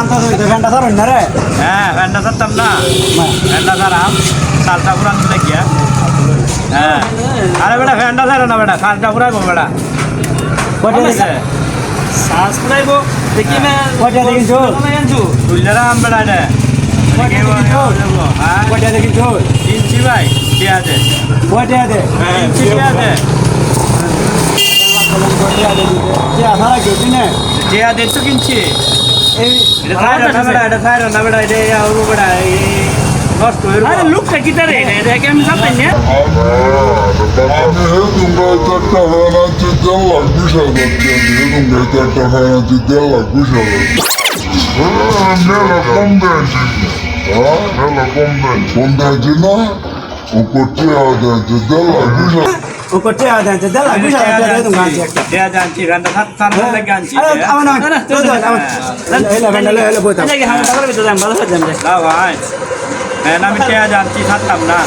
আনতে হইতো ফ্যানটা ধরুন না। রে হ্যাঁ ফ্যানটা ছাড়তাম না ফ্যানটা ছাড়াম সালটা পুরান গিয়া। হ্যাঁ। আরে বেটা ফ্যানটা ছাড়ো না বেটা সালটা পুরাইবো বেটা। দেখি আছে শ্বাস ফুরাইবো দেখি মে কয়টা দেখিছো তুললে আম বেটা দেখিছো হ্যাঁ। কয়টা দেখিছো কিনছি ভাই ঠিক আছে ঠিক আছে না ঠিক আছে তো কিনছি। হয়ে লুকটা কি তারে আমি জানতাম না আমি হেতুঙ্গা চারটা চিন্তা লাখ বিশ হাজার হেতুঙ্গা চারটা ফেনা চিন্তা লাখ বিশ হাজার মেলা কম দেয় হ্যাঁ কম দেয় কম দেয় না আমি আনছি ছাড়তাম না